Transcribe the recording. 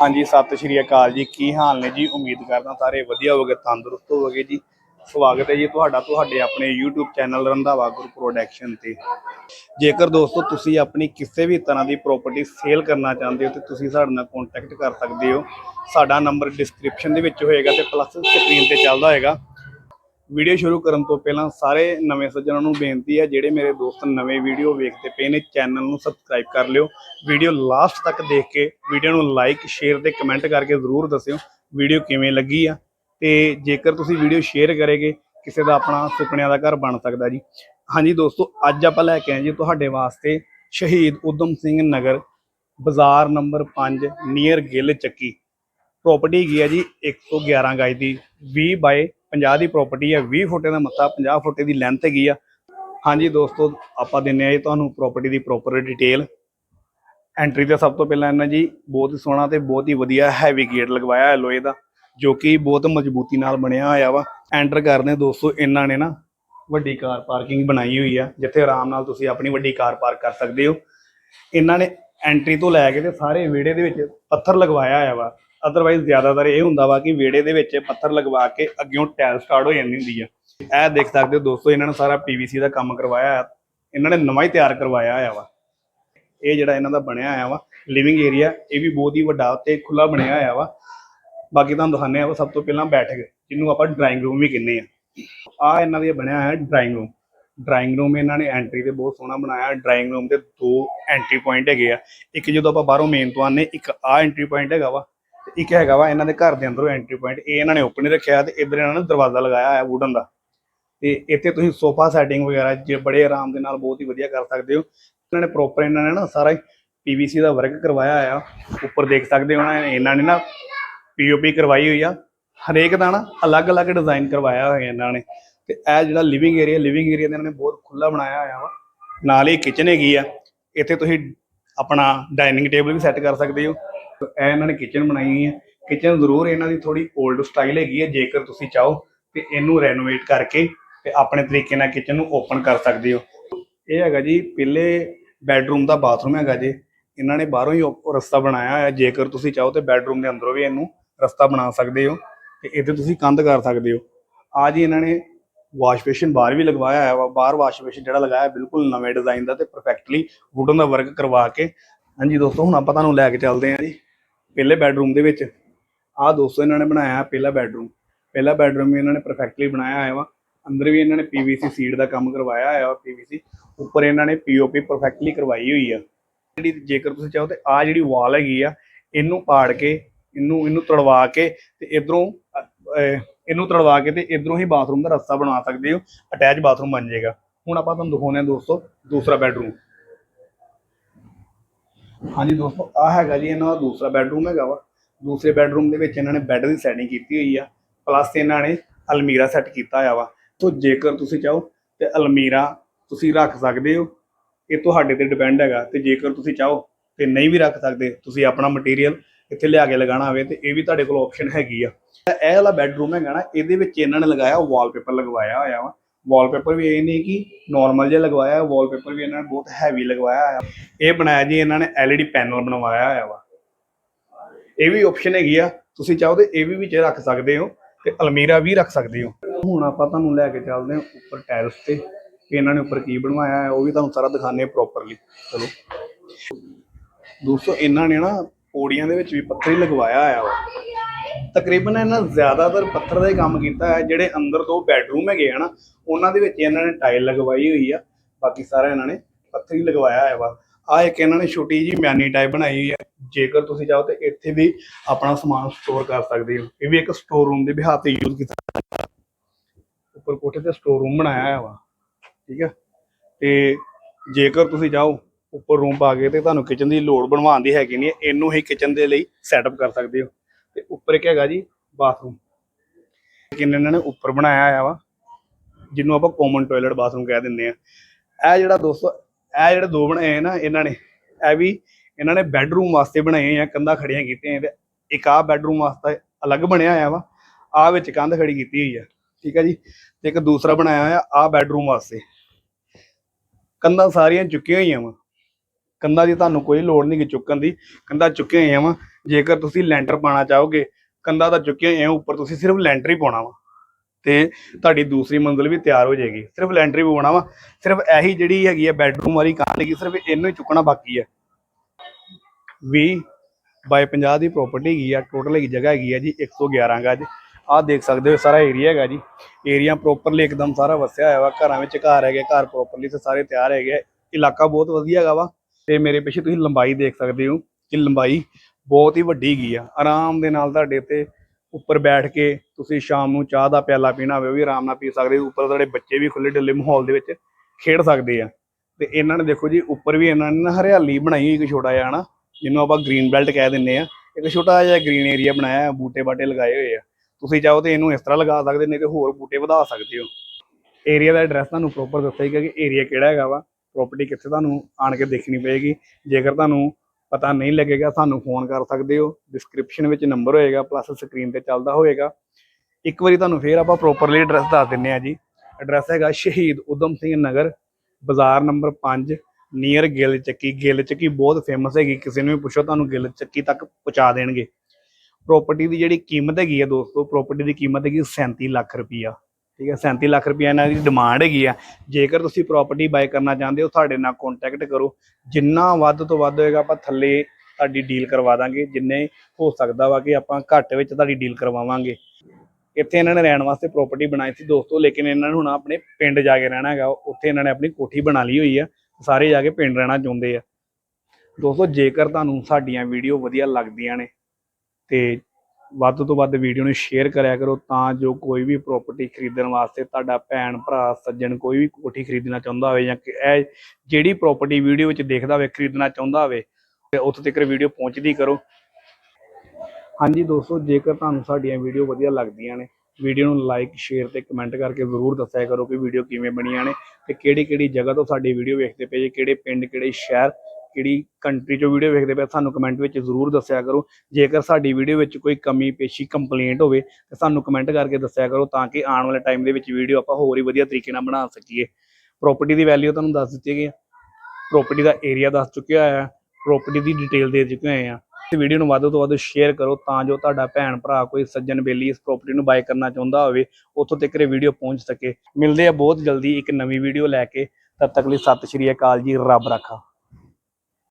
ਹਾਂਜੀ, ਸਤਿ ਸ਼੍ਰੀ ਅਕਾਲ ਜੀ। ਕੀ ਹਾਲ ਨੇ ਜੀ? ਉਮੀਦ ਕਰਦਾ ਸਾਰੇ ਵਧੀਆ ਹੋਵੋਗੇ, ਤੰਦਰੁਸਤ ਹੋਵੋਗੇ ਜੀ। ਸਵਾਗਤ ਹੈ ਜੀ ਤੁਹਾਡਾ, ਤੁਹਾਡੇ ਆਪਣੇ YouTube channel Randhawa Guru production ਤੇ। ਜੇਕਰ ਦੋਸਤੋ ਤੁਸੀਂ ਆਪਣੀ ਕਿਸੇ ਵੀ ਤਰ੍ਹਾਂ ਦੀ ਪ੍ਰਾਪਰਟੀ ਸੇਲ ਕਰਨਾ ਚਾਹੁੰਦੇ ਹੋ, ਤੇ ਤੁਸੀਂ ਸਾਡੇ ਨਾਲ ਕੰਟੈਕਟ ਕਰ ਸਕਦੇ ਹੋ। ਸਾਡਾ ਨੰਬਰ ਡਿਸਕ੍ਰਿਪਸ਼ਨ ਦੇ ਵਿੱਚ ਹੋਏਗਾ ਤੇ ਪਲੱਸ ਸਕਰੀਨ ਤੇ ਚੱਲਦਾ ਹੋਏਗਾ। ਵੀਡੀਓ ਸ਼ੁਰੂ ਕਰਨ ਤੋਂ ਪਹਿਲਾਂ ਸਾਰੇ ਨਵੇਂ ਸੱਜਣਾਂ ਨੂੰ ਬੇਨਤੀ ਹੈ, ਜਿਹੜੇ ਮੇਰੇ ਦੋਸਤ ਨਵੇਂ ਵੀਡੀਓ ਵੇਖਦੇ ਪਏ ਨੇ, ਚੈਨਲ ਨੂੰ ਸਬਸਕ੍ਰਾਈਬ ਕਰ ਲਿਓ। ਵੀਡੀਓ ਲਾਸਟ ਤੱਕ ਦੇਖ ਕੇ ਵੀਡੀਓ ਨੂੰ ਲਾਈਕ ਸ਼ੇਅਰ ਤੇ ਕਮੈਂਟ ਕਰਕੇ ਜ਼ਰੂਰ ਦੱਸਿਓ ਵੀਡੀਓ ਕਿਵੇਂ ਲੱਗੀ ਆ। ਤੇ ਜੇਕਰ ਤੁਸੀਂ ਵੀਡੀਓ ਸ਼ੇਅਰ ਕਰੇਗੇ, ਕਿਸੇ ਦਾ ਆਪਣਾ ਸੁਪਨਿਆਂ ਦਾ ਘਰ ਬਣ ਸਕਦਾ ਜੀ। ਹਾਂਜੀ ਦੋਸਤੋ, ਅੱਜ ਆਪਾਂ ਲੈ ਕੇ ਆਏ ਜੀ ਤੁਹਾਡੇ ਵਾਸਤੇ ਸ਼ਹੀਦ ਉਦਮ ਸਿੰਘ ਨਗਰ ਬਾਜ਼ਾਰ ਨੰਬਰ 5 ਨੀਅਰ ਗਿੱਲ ਚੱਕੀ। ਪ੍ਰਾਪਰਟੀ ਹੈਗੀ ਹੈ ਜੀ 111 ਗਾਇ ਦੀ 20 ਬਾਏ 50 ਦੀ ਪ੍ਰਾਪਰਟੀ ਹੈ 20 ਫੁੱਟੇ ਦਾ ਮੱਥਾ 50 ਫੁੱਟੇ ਦੀ ਲੈਂਥ ਹੈਗੀ ਆ। ਹਾਂਜੀ ਦੋਸਤੋ, ਆਪਾਂ ਦਿੰਨੇ ਆ ਜੀ ਤੁਹਾਨੂੰ ਪ੍ਰਾਪਰਟੀ ਦੀ ਪ੍ਰੋਪਰ ਡਿਟੇਲ ਐਂਟਰੀ ਤੇ ਸਭ ਤੋਂ ਪਹਿਲਾਂ ਇਹਨਾਂ ਜੀ, ਬਹੁਤ ਹੀ ਸੋਹਣਾ ਤੇ ਬਹੁਤ ਹੀ ਵਧੀਆ ਹੈਵੀ ਗੇਟ ਲਗਵਾਇਆ ਹੈ ਲੋਹੇ ਦਾ, ਜੋ ਕਿ ਬਹੁਤ ਮਜ਼ਬੂਤੀ ਨਾਲ ਬਣਿਆ ਹੋਇਆ ਵਾ। ਐਂਟਰ ਕਰਦੇ ਦੋਸਤੋ, ਇਹਨਾਂ ਨੇ ਨਾ ਵੱਡੀ ਕਾਰ ਪਾਰਕਿੰਗ ਬਣਾਈ ਹੋਈ ਆ, ਜਿੱਥੇ ਆਰਾਮ ਨਾਲ ਤੁਸੀਂ ਆਪਣੀ ਵੱਡੀ ਕਾਰ ਪਾਰਕ ਕਰ ਸਕਦੇ ਹੋ। ਇਹਨਾਂ ਨੇ ਐਂਟਰੀ ਤੋਂ ਲੈ ਕੇ ਤੇ ਸਾਰੇ ਵਿਹੜੇ ਦੇ ਵਿੱਚ ਪੱਥਰ ਲਗਵਾਇਆ ਹੋਇਆ ਵਾ। ਅਦਰਵਾਈਜ਼ ਜ਼ਿਆਦਾਤਰ ਇਹ ਹੁੰਦਾ ਵਾ ਕਿ ਵਿਹੜੇ ਦੇ ਵਿੱਚ ਪੱਥਰ ਲਗਵਾ ਕੇ ਅੱਗਿਓਂ ਟਾਇਲ ਸਟਾਰਟ ਹੋ ਜਾਂਦੀ ਹੁੰਦੀ ਆ। ਇਹ ਦੇਖ ਸਕਦੇ ਹੋ ਦੋਸਤੋ, ਇਹਨਾਂ ਨੇ ਸਾਰਾ ਪੀਵੀਸੀ ਦਾ ਕੰਮ ਕਰਵਾਇਆ ਹੋਇਆ ਇਹਨਾਂ ਨੇ ਨਵਾਂ ਹੀ ਤਿਆਰ ਕਰਵਾਇਆ ਹੋਇਆ ਵਾ। ਇਹ ਜਿਹੜਾ ਇਹਨਾਂ ਦਾ ਬਣਿਆ ਹੋਇਆ ਵਾ ਲਿਵਿੰਗ ਏਰੀਆ ਇਹ ਵੀ ਬਹੁਤ ਹੀ ਵੱਡਾ ਤੇ ਖੁੱਲਾ ਬਣਿਆ ਹੋਇਆ ਵਾ। ਬਾਕੀ ਤੁਹਾਨੂੰ ਦਿਖਾਉਂਦੇ ਆ ਸਭ ਤੋਂ ਪਹਿਲਾਂ ਬੈਠਕ, ਜਿਹਨੂੰ ਆਪਾਂ ਡਰਾਇੰਗ ਰੂਮ ਵੀ ਕਹਿੰਦੇ ਆ। ਆ ਇਹਨਾਂ ਦਾ ਬਣਿਆ ਹੋਇਆ ਡਰਾਇੰਗ ਰੂਮ ਡਰਾਇੰਗ ਰੂਮ ਇਹਨਾਂ ਨੇ ਐਂਟਰੀ ਤੇ ਬਹੁਤ ਸੋਹਣਾ ਬਣਾਇਆ। ਡਰਾਇੰਗ ਰੂਮ ਦੇ ਦੋ ਐਂਟਰੀ ਪੁਆਇੰਟ ਹੈਗੇ ਆ। ਇੱਕ ਜਦੋਂ ਆਪਾਂ ਬਾਹਰੋਂ ਮੇਨ ਤੋਂ ਆਨੇ ਇੱਕ ਆ ਐਂਟਰੀ ਪੁਆਇੰਟ ਹੈਗਾ ਵਾ। ਤੇ ਇੱਕ ਹੈਗਾ ਵਾ, ਇਹਨਾਂ ਦੇ ਘਰ ਦੇ ਅੰਦਰੋਂ ਐਂਟਰੀ ਪੁਆਇੰਟ ਇਹ ਇਹਨਾਂ ਨੇ ਓਪਨ ਹੀ ਰੱਖਿਆ ਤੇ ਇੱਧਰ ਇਹਨਾਂ ਨੇ ਦਰਵਾਜ਼ਾ ਲਗਾਇਆ ਹੋਇਆ ਵੁਡਨ ਦਾ। ਤੇ ਇੱਥੇ ਤੁਸੀਂ ਸੋਫਾ ਸੈਟਿੰਗ ਵਗੈਰਾ ਜੇ ਬੜੇ ਆਰਾਮ ਦੇ ਨਾਲ ਬਹੁਤ ਹੀ ਵਧੀਆ ਕਰ ਸਕਦੇ ਹੋ। ਇਹਨਾਂ ਨੇ ਪ੍ਰੋਪਰ ਇਹਨਾਂ ਨੇ ਨਾ ਸਾਰਾ ਪੀਵੀਸੀ ਦਾ ਵਰਕ ਕਰਵਾਇਆ ਆ ਉੱਪਰ ਦੇਖ ਸਕਦੇ ਹੋ ਨਾ, ਇਹਨਾਂ ਨੇ ਨਾ ਪੀਓਪੀ ਕਰਵਾਈ ਹੋਈ ਆ। ਹਰੇਕ ਦਾ ਨਾ ਅਲੱਗ-ਅਲੱਗ ਡਿਜ਼ਾਈਨ ਕਰਵਾਇਆ ਹੋਇਆ ਇਹਨਾਂ ਨੇ। ਤੇ ਇਹ ਜਿਹੜਾ ਲਿਵਿੰਗ ਏਰੀਆ ਲਿਵਿੰਗ ਏਰੀਆ ਦੇ ਇਹਨਾਂ ਨੇ ਬਹੁਤ ਖੁੱਲਾ ਬਣਾਇਆ ਹੋਇਆ ਵਾ। ਨਾਲ ਹੀ ਕਿਚਨ ਹੈਗੀ ਆ। ਇੱਥੇ ਤੁਸੀਂ ਆਪਣਾ ਡਾਈਨਿੰਗ ਟੇਬਲ ਵੀ ਸੈੱਟ ਕਰ ਸਕਦੇ ਹੋ। ਇਹ ਇਹਨਾਂ ਨੇ ਕਿਚਨ ਬਣਾਈ ਹੈ ਕਿਚਨ ਜ਼ਰੂਰ ਇਹਨਾਂ ਦੀ ਥੋੜੀ 올ਡ ਸਟਾਈਲ ਹੈਗੀ ਹੈ ਜੇਕਰ ਤੁਸੀਂ ਚਾਹੋ ਤੇ ਇਹਨੂੰ ਰੈਨੋਵੇਟ ਕਰਕੇ ਤੇ ਆਪਣੇ ਤਰੀਕੇ ਨਾਲ ਕਿਚਨ ਨੂੰ ਓਪਨ ਕਰ ਸਕਦੇ ਹੋ। ਇਹ ਹੈਗਾ ਜੀ ਪਹਿਲੇ ਬੈੱਡਰੂਮ ਦਾ ਬਾਥਰੂਮ ਹੈਗਾ ਜੀ। ਇਹਨਾਂ ਨੇ ਬਾਹਰੋਂ ਹੀ ਉਹ ਰਸਤਾ ਬਣਾਇਆ ਹੋਇਆ। ਜੇਕਰ ਤੁਸੀਂ ਚਾਹੋ ਤੇ ਬੈੱਡਰੂਮ ਦੇ ਅੰਦਰੋਂ ਵੀ ਇਹਨੂੰ ਰਸਤਾ ਬਣਾ ਸਕਦੇ ਹੋ ਤੇ ਇਹਦੇ ਤੁਸੀਂ ਕੰਧ ਕਰ ਸਕਦੇ ਹੋ। ਆ ਜੀ ਇਹਨਾਂ ਨੇ ਵਾਸ਼ ਬੇਸਿਨ ਬਾਹਰ ਵੀ ਲਗਵਾਇਆ ਹੋਇਆ ਵਾ। ਬਾਹਰ ਵਾਸ਼ ਬੇਸਿਨ ਜਿਹੜਾ ਲਗਾਇਆ ਬਿਲਕੁਲ ਨਵੇਂ ਡਿਜ਼ਾਈਨ ਦਾ ਤੇ ਪਰਫੈਕਟਲੀ ਵੁਡਨ ਦਾ ਵਰਕ ਕਰਵਾ ਕੇ। ਹਾਂਜੀ ਦੋਸਤੋ, ਹੁਣ ਆਪਾਂ ਤੁਹਾਨੂੰ ਲੈ ਕੇ ਚੱਲਦੇ ਹਾਂ ਜੀ। ਪਹਿਲੇ ਬੈਡਰੂਮ ਦੇ ਵਿੱਚ। ਆਹ ਦੋਸਤੋ ਇਹਨਾਂ ਨੇ ਬਣਾਇਆ ਪਹਿਲਾ ਬੈਡਰੂਮ ਪਹਿਲਾ ਬੈਡਰੂਮ ਵੀ ਇਹਨਾਂ ਨੇ ਪਰਫੈਕਟਲੀ ਬਣਾਇਆ ਹੋਇਆ ਵਾ। ਅੰਦਰ ਵੀ ਇਹਨਾਂ ਨੇ ਪੀਵੀਸੀ ਸੀਟ ਦਾ ਕੰਮ ਕਰਵਾਇਆ ਹੋਇਆ ਵਾ ਪੀਵੀਸੀ ਉੱਪਰ ਇਹਨਾਂ ਨੇ ਪੀਓਪੀ ਪਰਫੈਕਟਲੀ ਕਰਵਾਈ ਹੋਈ ਆ। ਜਿਹੜੀ ਜੇਕਰ ਤੁਸੀਂ ਚਾਹੋ ਤੇ ਆ ਜਿਹੜੀ ਵਾਲ ਹੈਗੀ ਆ, ਇਹਨੂੰ ਪਾੜ ਕੇ, ਇਹਨੂੰ ਇਹਨੂੰ ਤੜਵਾ ਕੇ ਤੇ ਇਧਰੋਂ ਇਹਨੂੰ ਤੜਵਾ ਕੇ ਤੇ ਇਧਰੋਂ ਹੀ ਬਾਥਰੂਮ ਦਾ ਰਸਤਾ ਬਣਾ ਸਕਦੇ ਹੋ। ਅਟੈਚ ਬਾਥਰੂਮ ਬਣ ਜਾਏਗਾ। ਹੁਣ ਆਪਾਂ ਤੁਹਾਨੂੰ ਦਿਖਾਉਂਦੇ ਹਾਂ ਦੋਸਤੋ ਦੂਸਰਾ ਬੈਡਰੂਮ ਹਾਂਜੀ ਦੋਸਤੋ ਆ ਹੈਗਾ ਜੀ ਇਹਨਾਂ ਦਾ ਦੂਸਰਾ ਬੈੱਡਰੂਮ ਹੈਗਾ ਵਾ। ਦੂਸਰੇ ਬੈੱਡਰੂਮ ਦੇ ਵਿੱਚ ਇਹਨਾਂ ਨੇ ਬੈੱਡ ਦੀ ਸੈਟਿੰਗ ਕੀਤੀ ਹੋਈ ਆ ਪਲੱਸ ਇਹਨਾਂ ਨੇ ਅਲਮੀਰਾ ਸੈੱਟ ਕੀਤਾ ਹੋਇਆ ਵਾ। ਸੋ ਜੇਕਰ ਤੁਸੀਂ ਚਾਹੋ ਤੇ ਅਲਮੀਰਾ ਤੁਸੀਂ ਰੱਖ ਸਕਦੇ ਹੋ, ਇਹ ਤੁਹਾਡੇ ਤੇ ਡਿਪੈਂਡ ਹੈਗਾ। ਤੇ ਜੇਕਰ ਤੁਸੀਂ ਚਾਹੋ ਤੇ ਨਹੀਂ ਵੀ ਰੱਖ ਸਕਦੇ, ਤੁਸੀਂ ਆਪਣਾ ਮਟੀਰੀਅਲ ਇੱਥੇ ਲਿਆ ਕੇ ਲਗਾਉਣਾ ਹੋਵੇ ਤੇ ਇਹ ਵੀ ਤੁਹਾਡੇ ਕੋਲ ਆਪਸ਼ਨ ਹੈਗੀ ਆ। ਇਹ ਵਾਲਾ ਬੈੱਡਰੂਮ ਹੈਗਾ ਨਾ, ਇਹਦੇ ਵਿੱਚ ਇਹਨਾਂ ਨੇ ਲਗਾਇਆ ਵਾਲਪੇਪਰ ਲਗਵਾਇਆ ਹੋਇਆ ਵਾ। ਵਾਲਪੇਪਰ ਵੀ ਇਹ ਨਹੀਂ ਕਿ ਨਾਰਮਲ ਜਿਹਾ ਲਗਵਾਇਆ ਵਾਲਪੇਪਰ ਵੀ ਇਹਨਾਂ ਨੇ ਬਹੁਤ ਹੈਵੀ ਲਗਵਾਇਆ ਹੋਇਆ। ਇਹ ਬਣਾਇਆ ਜੀ ਇਹਨਾਂ ਨੇ LED ਪੈਨਲ ਬਣਵਾਇਆ ਹੋਇਆ ਵਾ। ਇਹ ਵੀ ਆਪਸ਼ਨ ਹੈਗੀ ਆ, ਤੁਸੀਂ ਚਾਹੋ ਤੇ ਇਹ ਵੀ ਵਿੱਚ ਰੱਖ ਸਕਦੇ ਹੋ ਤੇ ਅਲਮੀਰਾ ਵੀ ਰੱਖ ਸਕਦੇ ਹੋ। ਹੁਣ ਆਪਾਂ ਤੁਹਾਨੂੰ ਲੈ ਕੇ ਚੱਲਦੇ ਹਾਂ ਉੱਪਰ ਟੈਲਸ ਤੇ, ਕਿ ਇਹਨਾਂ ਨੇ ਉੱਪਰ ਕੀ ਬਣਵਾਇਆ ਹੈ ਉਹ ਵੀ ਤੁਹਾਨੂੰ ਸਾਰਾ ਦਿਖਾਣੇ ਪ੍ਰੋਪਰਲੀ ਚਲੋ। ਦੋਸਤੋ, ਇਹਨਾਂ ਨੇ ਨਾ ਪੌੜੀਆਂ ਦੇ ਵਿੱਚ ਵੀ ਪੱਥਰ ਹੀ ਲਗਵਾਇਆ ਹੋਇਆ ਵਾ। ਤਕਰੀਬਨ ਇਹਨਾਂ ਜ਼ਿਆਦਾਤਰ ਪੱਥਰ ਦਾ ਹੀ ਕੰਮ ਕੀਤਾ ਹੈ, ਜਿਹੜੇ ਅੰਦਰ ਦੋ ਬੈਡਰੂਮ ਹੈਗੇ ਆ ਨਾ, ਉਹਨਾਂ ਦੇ ਵਿੱਚ ਇਹਨਾਂ ਨੇ ਟਾਈਲ ਲਗਵਾਈ ਹੋਈ ਆ, ਬਾਕੀ ਸਾਰਾ ਇਹਨਾਂ ਨੇ ਪੱਥਰ ਹੀ ਲਗਵਾਇਆ ਹੈ ਵਾ। ਆ ਇੱਕ ਇਹਨਾਂ ਨੇ ਛੋਟੀ ਜੀ ਮਿਆਨੀ ਟਾਈਪ ਬਣਾਈ ਹੋਈ ਹੈ ਜੇਕਰ ਤੁਸੀਂ ਚਾਹੋ ਤੇ ਇੱਥੇ ਵੀ ਆਪਣਾ ਸਮਾਨ ਸਟੋਰ ਕਰ ਸਕਦੇ ਹੋ। ਇਹ ਵੀ ਇੱਕ ਸਟੋਰ ਰੂਮ ਦੇ ਵਿਹਾਰ ਤੇ ਯੂਜ਼ ਕੀਤਾ। ਉੱਪਰ ਕੋਠੇ ਤੇ ਸਟੋਰ ਰੂਮ ਬਣਾਇਆ ਹੋਇਆ ਵਾ, ਠੀਕ ਹੈ ਤੇ ਜੇਕਰ ਤੁਸੀਂ ਚਾਹੋ, ਉੱਪਰ ਰੂਮ ਪਾ ਕੇ ਤੇ ਤੁਹਾਨੂੰ ਕਿਚਨ ਦੀ ਲੋੜ ਬਣਵਾਉਣ ਦੀ ਹੈਗੀ ਨਹੀਂ, ਇਹਨੂੰ ਹੀ ਕਿਚਨ ਦੇ ਲਈ ਸੈਟਅਪ ਕਰ ਸਕਦੇ ਹੋ। ਤੇ ਉੱਪਰ ਇੱਕ ਹੈਗਾ ਜੀ ਬਾਥਰੂਮ ਕਿੰਨੇ ਇਹਨਾਂ ਨੇ ਉੱਪਰ ਬਣਾਇਆ ਹੋਇਆ ਵਾ, ਜਿਹਨੂੰ ਆਪਾਂ ਕਾਮਨ ਟਾਇਲਟ ਬਾਥਰੂਮ ਕਹਿ ਦਿੰਦੇ ਆ। ਇਹ ਜਿਹੜਾ ਦੋਸਤੋ, ਇਹ ਜਿਹੜੇ ਦੋ ਬਣਾਏ ਆ ਨਾ, ਇਹਨਾਂ ਨੇ, ਇਹ ਵੀ ਇਹਨਾਂ ਨੇ ਬੈੱਡਰੂਮ ਵਾਸਤੇ ਬਣਾਏ ਆ, ਕੰਧਾਂ ਖੜੀਆਂ ਕੀਤੀਆਂ ਤੇ ਇੱਕ ਆ ਬੈੱਡਰੂਮ ਵਾਸਤੇ ਅਲੱਗ ਬਣਿਆ ਹੋਇਆ ਵਾ ਆ ਵਿੱਚ ਕੰਧ ਖੜੀ ਕੀਤੀ ਹੋਈ ਆ, ਠੀਕ ਆ ਜੀ? ਤੇ ਇੱਕ ਦੂਸਰਾ ਬਣਾਇਆ ਹੋਇਆ ਆ ਬੈੱਡਰੂਮ ਵਾਸਤੇ। ਕੰਧਾਂ ਸਾਰੀਆਂ ਚੁੱਕੀਆਂ ਹੋਈਆਂ ਵਾ। ਕੰਧਾਂ ਦੀ ਤੁਹਾਨੂੰ ਕੋਈ ਲੋੜ ਨਹੀਂ ਕਿ ਚੁੱਕਣ ਦੀ, ਕੰਧਾਂ ਚੁੱਕੇ ਹੋਏ ਆ ਜੇਕਰ ਤੁਸੀਂ ਲੈਂਟਰ ਪਾਣਾ ਚਾਹੋਗੇ, ਕੰਧਾਂ ਤਾਂ ਚੁੱਕੇ ਹੋਏ ਆ ਉੱਪਰ ਤੁਸੀਂ ਸਿਰਫ ਲੈਂਟਰ ਹੀ ਪਾਉਣਾ ਵਾ। ਤੇ ਤੁਹਾਡੀ ਦੂਸਰੀ ਮੰਜ਼ਿਲ ਵੀ ਤਿਆਰ ਹੋ ਜਾਏਗੀ, ਸਿਰਫ ਲੈਂਟਰ ਹੀ ਪਾਉਣਾ ਵਾ, ਸਿਰਫ ਇਹੀ ਜਿਹੜੀ ਹੈਗੀ ਆ ਬੈੱਡਰੂਮ ਵਾਲੀ ਕੰਧ ਹੈਗੀ, ਸਿਰਫ ਇਹਨੂੰ ਹੀ ਚੁੱਕਣਾ ਬਾਕੀ ਹੈ 20 ਬਾਈ 50 ਦੀ ਪ੍ਰਾਪਰਟੀ ਹੈਗੀ ਆ ਟੋਟਲ ਹੈਗੀ, ਜਗ੍ਹਾ ਹੈਗੀ ਆ ਜੀ 111 ਗਜ। ਆਹ ਦੇਖ ਸਕਦੇ ਹੋ ਸਾਰਾ ਏਰੀਆ ਹੈਗਾ ਜੀ। ਏਰੀਆ ਪ੍ਰੋਪਰਲੀ ਇੱਕਦਮ ਸਾਰਾ ਵਸਿਆ ਹੋਇਆ ਵਾ, ਘਰਾਂ ਵਿੱਚ ਘਰ ਹੈਗੇ, ਘਰ ਪ੍ਰੋਪਰਲੀ ਤੇ ਸਾਰੇ ਤਿਆਰ ਹੈਗੇ ਆ। ਇਲਾਕਾ ਬਹੁਤ ਵਧੀਆ ਹੈਗਾ ਵਾ। ਤੇ ਮੇਰੇ ਪਿੱਛੇ ਤੁਸੀਂ ਲੰਬਾਈ ਦੇਖ ਸਕਦੇ ਹੋ ਕਿ ਲੰਬਾਈ ਬਹੁਤ ਹੀ ਵੱਡੀ ਹੈਗੀ ਆ। ਆਰਾਮ ਦੇ ਨਾਲ ਤੁਹਾਡੇ ਤੇ ਉੱਪਰ ਬੈਠ ਕੇ ਤੁਸੀਂ ਸ਼ਾਮ ਨੂੰ ਚਾਹ ਦਾ ਪਿਆਲਾ ਪੀਣਾ ਹੋਵੇ ਉਹ ਵੀ ਆਰਾਮ ਨਾਲ ਪੀ ਸਕਦੇ ਹੋ। ਉੱਪਰ ਤੁਹਾਡੇ ਬੱਚੇ ਵੀ ਖੁੱਲੇ ਡੁੱਲੇ ਮਾਹੌਲ ਦੇ ਵਿੱਚ ਖੇਡ ਸਕਦੇ ਆ। ਤੇ ਇਹਨਾਂ ਨੇ ਦੇਖੋ ਜੀ ਉੱਪਰ ਵੀ ਇਹਨਾਂ ਨੇ ਨਾ ਹਰਿਆਲੀ ਬਣਾਈ ਹੋਈ ਇੱਕ ਛੋਟਾ ਜਿਹਾ ਹਨਾ? ਜਿਹਨੂੰ ਆਪਾਂ ਗ੍ਰੀਨ ਬੈਲਟ ਕਹਿ ਦਿੰਨੇ ਆ। ਇੱਕ ਛੋਟਾ ਜਿਹਾ ਗ੍ਰੀਨ ਏਰੀਆ ਬਣਾਇਆ ਹੈ, ਬੂਟੇ ਬਾਟੇ ਲਗਾਏ ਹੋਏ ਆ। ਤੁਸੀਂ ਚਾਹੋ ਤੇ ਇਹਨੂੰ ਇਸ ਤਰ੍ਹਾਂ ਲਗਾ ਸਕਦੇ ਨੇ ਤੇ ਹੋਰ ਬੂਟੇ ਵਧਾ ਸਕਦੇ ਹੋ। ਏਰੀਆ ਦਾ ਐਡਰੈਸ ਤੁਹਾਨੂੰ ਪ੍ਰੋਪਰ ਦੱਸਿਆ ਹੀ ਕਿ ਏਰੀਆ ਕਿਹੜਾ ਹੈਗਾ ਵਾ। ਪ੍ਰੋਪਰਟੀ ਕਿੱਥੇ ਤੁਹਾਨੂੰ ਆਣ ਕੇ ਦੇਖਣੀ ਪਏਗੀ। ਜੇਕਰ ਤੁਹਾਨੂੰ ਪਤਾ ਨਹੀਂ ਲੱਗੇਗਾ, ਸਾਨੂੰ ਫੋਨ ਕਰ ਸਕਦੇ ਹੋ। ਡਿਸਕ੍ਰਿਪਸ਼ਨ ਵਿੱਚ ਨੰਬਰ ਹੋਏਗਾ ਪਲੱਸ ਸਕਰੀਨ ਤੇ ਚੱਲਦਾ ਹੋਏਗਾ। ਇੱਕ ਵਾਰੀ ਤੁਹਾਨੂੰ ਫੇਰ ਆਪਾਂ ਪ੍ਰੋਪਰਲੀ ਐਡਰੈਸ ਦੱਸ ਦਿੰਨੇ ਆ ਜੀ। ਐਡਰੈਸ ਹੈਗਾ ਸ਼ਹੀਦ ਉਦਮ ਸਿੰਘ ਨਗਰ, ਬਾਜ਼ਾਰ ਨੰਬਰ 5 ਨੀਅਰ ਗਿੱਲ ਚੱਕੀ। ਗਿੱਲ ਚੱਕੀ ਬਹੁਤ ਫੇਮਸ ਹੈਗੀ, ਕਿਸੇ ਨੂੰ ਵੀ ਪੁੱਛੋ, ਤੁਹਾਨੂੰ ਗਿੱਲ ਚੱਕੀ ਤੱਕ ਪਹੁੰਚਾ ਦੇਣਗੇ। ਪ੍ਰੋਪਰਟੀ ਦੀ ਜਿਹੜੀ ਕੀਮਤ ਹੈਗੀ ਆ ਦੋਸਤੋ ਪ੍ਰੋਪਰਟੀ ਦੀ ਕੀਮਤ ਹੈਗੀ 37 ਲੱਖ ਰੁਪਈਆ। ਠੀਕ ਹੈ 37 ਲੱਖ ਰੁਪਈਆ ਇਹਨਾਂ ਦੀ ਡਿਮਾਂਡ ਹੈਗੀ ਆ। ਜੇਕਰ ਤੁਸੀਂ ਪ੍ਰਾਪਰਟੀ ਬਾਏ ਕਰਨਾ ਚਾਹੁੰਦੇ ਹੋ ਸਾਡੇ ਨਾਲ ਕੰਟੈਕਟ ਕਰੋ। ਜਿੰਨਾ ਵੱਧ ਤੋਂ ਵੱਧ ਹੋਏਗਾ, ਆਪਾਂ ਥੱਲੇ ਤੁਹਾਡੀ ਡੀਲ ਕਰਵਾ ਦਾਂਗੇ। ਜਿੰਨੇ ਹੋ ਸਕਦਾ ਵਾ ਕਿ ਆਪਾਂ ਘੱਟ ਵਿੱਚ ਤੁਹਾਡੀ ਡੀਲ ਕਰਵਾਵਾਂਗੇ। ਇੱਥੇ ਇਹਨਾਂ ਨੇ ਰਹਿਣ ਵਾਸਤੇ ਪ੍ਰਾਪਰਟੀ ਬਣਾਈ ਸੀ ਦੋਸਤੋ, ਲੇਕਿਨ ਇਹਨਾਂ ਨੂੰ ਹੁਣ ਆਪਣੇ ਪਿੰਡ ਜਾ ਕੇ ਰਹਿਣਾ ਹੈਗਾ। ਉੱਥੇ ਇਹਨਾਂ ਨੇ ਆਪਣੀ ਕੋਠੀ ਬਣਾ ਲਈ ਹੋਈ ਆ। ਸਾਰੇ ਜਾ ਕੇ ਪਿੰਡ ਰਹਿਣਾ ਚਾਹੁੰਦੇ ਆ। ਦੋਸਤੋ, ਜੇਕਰ ਤੁਹਾਨੂੰ ਸਾਡੀਆਂ ਵੀਡੀਓ ਵਧੀਆ ਲੱਗਦੀਆਂ ਨੇ, ਤੇ ਵੱਧ ਤੋਂ ਵੱਧ ਵੀਡੀਓ ਨੂੰ ਸ਼ੇਅਰ ਕਰਿਆ ਕਰੋ ਤਾਂ ਜੋ ਕੋਈ ਵੀ ਪ੍ਰਾਪਰਟੀ ਖਰੀਦਣ ਵਾਸਤੇ ਤੁਹਾਡਾ ਭੈਣ, ਭਰਾ, ਸੱਜਣ ਕੋਈ ਵੀ ਕੋਠੀ ਖਰੀਦਣਾ ਚਾਹੁੰਦਾ ਹੋਵੇ ਜਾਂ ਇਹ ਜਿਹੜੀ ਪ੍ਰਾਪਰਟੀ ਵੀਡੀਓ ਵਿੱਚ ਦੇਖਦਾ ਹੋਵੇ, ਖਰੀਦਣਾ ਚਾਹੁੰਦਾ ਹੋਵੇ, ਤੇ ਉੱਥੇ ਤੱਕ ਵੀਡੀਓ ਪਹੁੰਚਦੀ ਕਰੋ। ਹਾਂਜੀ ਦੋਸਤੋ, ਜੇਕਰ ਤੁਹਾਨੂੰ ਸਾਡੀਆਂ ਵੀਡੀਓ ਵਧੀਆ ਲੱਗਦੀਆਂ ਨੇ, ਵੀਡੀਓ ਨੂੰ ਲਾਈਕ ਸ਼ੇਅਰ ਤੇ ਕਮੈਂਟ ਕਰਕੇ ਜ਼ਰੂਰ ਦੱਸਿਆ ਕਰੋ ਕਿ ਵੀਡੀਓ ਕਿਵੇਂ ਬਣੀਆਂ ਨੇ ਤੇ ਕਿਹੜੀ ਕਿਹੜੀ ਜਗ੍ਹਾ ਤੋਂ ਸਾਡੀ ਵੀਡੀਓ ਵੇਖਦੇ ਪਏ ਜੇ, ਕਿਹੜੇ ਪਿੰਡ, ਕਿਹੜੇ ਸ਼ਹਿਰ ਕਿਹੜੀ ਕੰਟਰੀ ਚੋਂ ਵੀਡੀਓ ਵੇਖਦੇ ਪਏ ਸਾਨੂੰ ਕਮੈਂਟ ਵਿੱਚ ਜ਼ਰੂਰ ਦੱਸਿਆ ਕਰੋ। ਜੇਕਰ ਸਾਡੀ ਵੀਡੀਓ ਵਿੱਚ ਕੋਈ ਕਮੀ, ਪੇਸ਼ੀ ਕੰਪਲੇਂਟ ਹੋਵੇ, ਤਾਂ ਸਾਨੂੰ ਕਮੈਂਟ ਕਰਕੇ ਦੱਸਿਆ ਕਰੋ ਤਾਂ ਕਿ ਆਉਣ ਵਾਲੇ ਟਾਈਮ ਦੇ ਵਿੱਚ ਵੀਡੀਓ ਆਪਾਂ ਹੋਰ ਹੀ ਵਧੀਆ ਤਰੀਕੇ ਨਾਲ ਬਣਾ ਸਕੀਏ। ਪ੍ਰਾਪਰਟੀ ਦੀ ਵੈਲਿਊ ਤੁਹਾਨੂੰ ਦੱਸ ਦਿੱਤੀ ਗਈ ਹੈ ਪ੍ਰਾਪਰਟੀ ਦਾ ਏਰੀਆ ਦੱਸ ਚੁੱਕਿਆ ਹੋਇਆ ਹੈ ਪ੍ਰਾਪਰਟੀ ਦੀ ਡਿਟੇਲ ਦੇ ਚੁੱਕੇ ਹੋਏ ਆ। ਤੇ ਵੀਡੀਓ ਨੂੰ ਵੱਧ ਤੋਂ ਵੱਧ ਸ਼ੇਅਰ ਕਰੋ ਤਾਂ ਜੋ ਤੁਹਾਡਾ ਭੈਣ ਭਰਾ ਕੋਈ ਸੱਜਣ ਬੇਲੀ ਇਸ ਪ੍ਰਾਪਰਟੀ ਨੂੰ ਬਾਏ ਕਰਨਾ ਚਾਹੁੰਦਾ ਹੋਵੇ, ਉੱਥੋਂ ਤੱਕ ਇਹ ਵੀਡੀਓ ਪਹੁੰਚ ਸਕੇ। ਮਿਲਦੇ ਆ ਬਹੁਤ ਜਲਦੀ ਇੱਕ ਨਵੀਂ ਵੀਡੀਓ ਲੈ ਕੇ। ਤਦ ਤੱਕ ਲਈ ਸਤਿ ਸ਼੍ਰੀ ਅਕਾਲ ਜੀ, ਰੱਬ ਰੱਖਾ।